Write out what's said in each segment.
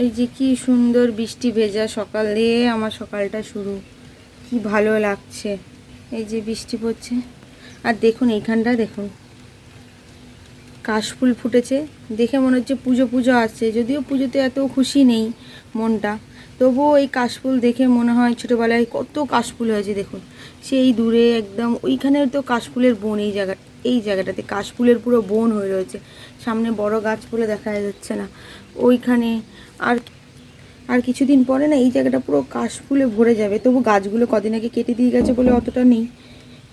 এই যে কি সুন্দর বৃষ্টি ভেজা সকাল দিয়ে আমার সকালটা শুরু। কি ভালো লাগছে। এই যে বৃষ্টি পড়ছে। আর দেখুন এইখানটা দেখুন। কাশফুল ফুটেছে। দেখে মনে হচ্ছে পুজো পুজো আসছে। যদিও পুজোতে এত খুশি নেই মনটা। তবুও এই কাশফুল দেখে মনে হয় ছোটোবেলায় কত কাশফুল হয়েছে, দেখুন। সেই দূরে একদম ওইখানে তো কাশফুলের বন এই জায়গা এই জায়গাটাতে কাশফুলের পুরো বন হয়ে রয়েছে। সামনে বড় গাছগুলো দেখা যাচ্ছে না। ওইখানে আর আর কিছুদিন পরে না এই জায়গাটা পুরো কাশফুলে ভরে যাবে। তবু গাছগুলো কদিন আগে কেটে দিয়ে গেছে বলে অতটা নেই।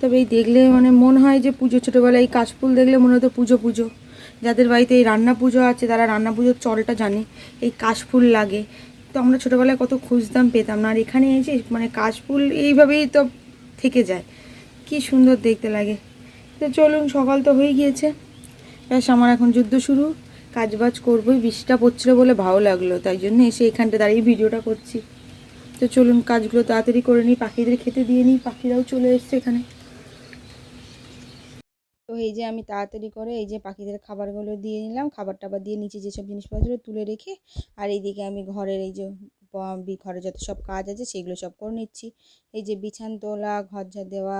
তবে এই দেখলে মানে মনে হয় যে পুজো, ছোটোবেলায় এই কাশফুল দেখলে মনে হতো পুজো পুজো। যাদের বাড়িতে এই রান্না পুজো আছে, তারা রান্না পুজোর চলটা জানে, এই কাশফুল লাগে। তো আমরা ছোটোবেলায় কত খুঁজতাম পেতাম না। আর এখানে এসে মানে কাশফুল এইভাবেই তো থেকে যায়। কি সুন্দর দেখতে লাগে। তো চলুন, সকাল তো হয়ে গিয়েছে। ব্যাস আমার এখন যুদ্ধ শুরু। কাজ বাজ করবোই, বৃষ্টিটা পড়ছিল বলে ভালো লাগল, তাই জন্য এসে এখানটা দাঁড়িয়ে ভিডিওটা করছি। তো চলুন, কাজগুলো তাড়াতাড়ি করে নিই, পাখিদের খেতে দিয়ে নিই, পাখিরাও চলে এসছে এখানে। তো এই যে আমি তাড়াতাড়ি করে এই যে পাখিদের খাবারগুলো দিয়ে নিলাম, খাবার টাবার দিয়ে নিচে যেসব জিনিসপত্র তুলে রেখে, আর এইদিকে আমি ঘরের এই যে ঘরে যত সব কাজ আছে সেগুলো সব করে নিচ্ছি। এই যে বিছান তোলা, ঘর ঝাড় দেওয়া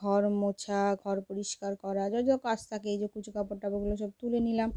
ঘর মোছা, ঘর পরিষ্কার করা যত কাজ থাকে, এই যে কুচু কাপড় টাপড়গুলো সব তুলে নিলাম।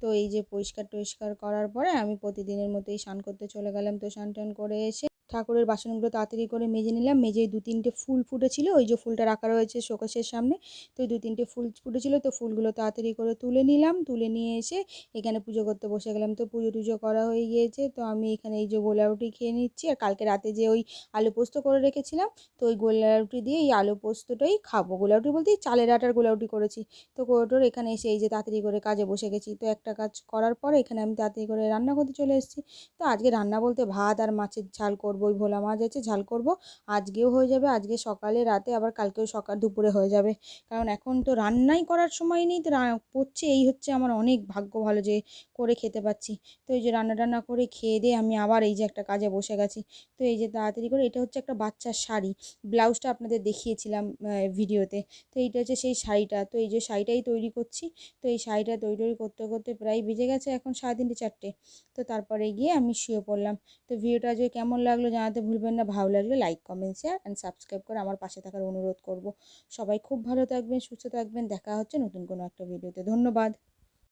তো এই যে পরিষ্কার টরিষ্কার করার পরে আমি প্রতিদিনের মতোই স্নান করতে চলে গেলাম। তো স্নান টান করে এসে ঠাকুরের বাসনগুলো তাড়াতাড়ি করে মেজে নিলাম। মেজে দু তিনটে ফুল ফুটেছিল। ওই যে ফুলটা রাখা রয়েছে শোকেসের সামনে, তো দু তিনটে ফুল ফুটেছিল, তো ফুলগুলো তাড়াতাড়ি করে তুলে নিলাম। তুলে নিয়ে এসে এখানে পুজো করতে বসে গেলাম। তো পুজো টুজো করা হয়ে গিয়েছে। তো আমি এখানে এই যে গোলা রুটি খেয়ে নিচ্ছি। আর কালকে রাতে যে ওই আলু পোস্ত করে রেখেছিলাম, তো ওই গোলা রুটি দিয়ে এই আলু পোস্তটাই খাব। গোলা রুটি বলতে চালের আটার গোলা রুটি করেছি। তো কোটোর এখানে এসে এই যে তাড়াতাড়ি করে কাজে বসে গেছি। তো একটা কাজ করার পরে এখানে আমি তাড়াতাড়ি করে রান্না করতে চলে এসেছি। তো আজকে রান্না বলতে ভাত আর মাছের ঝাল করব ওই ভোলা মাছ আছে, ঝাল করব। আজকেও হয়ে যাবে, আজকে সকালে, রাতে, আবার কালকেও সকাল দুপুরে হয়ে যাবে। কারণ এখন তো রান্নাই করার সময় নেই, তো করছে এই হচ্ছে আমার অনেক ভাগ্য ভালো যে করে খেতে পাচ্ছি। তো এই যে রান্না টান্না করে খেয়ে দিয়ে আমি আবার এই যে একটা কাজে বসে গেছি। তো এই যে তাড়াতাড়ি করে, এটা হচ্ছে একটা বাচ্চার শাড়ি। ব্লাউজটা আপনাদের দেখিয়েছিলাম ভিডিওতে। তো এইটা হচ্ছে সেই শাড়িটা। তো এই যে শাড়িটাই তৈরি করছি, তো এই শাড়িটা তৈরি তৈরি করতে করতে প্রায় বেজে গেছে, এখন সাড়ে তিনটে চারটে। তো তারপরে গিয়ে আমি শুয়ে পড়লাম। তো ভিডিওটা যে কেমন লাগল জানাতে ভুলবেন না। ভালো লাগলে like comment share and subscribe করে আমার পাশে থাকার অনুরোধ করব। সবাই খুব ভালো থাকবেন, সুস্থ থাকবেন। দেখা হচ্ছে নতুন কোনো একটা ভিডিওতে ধন্যবাদ।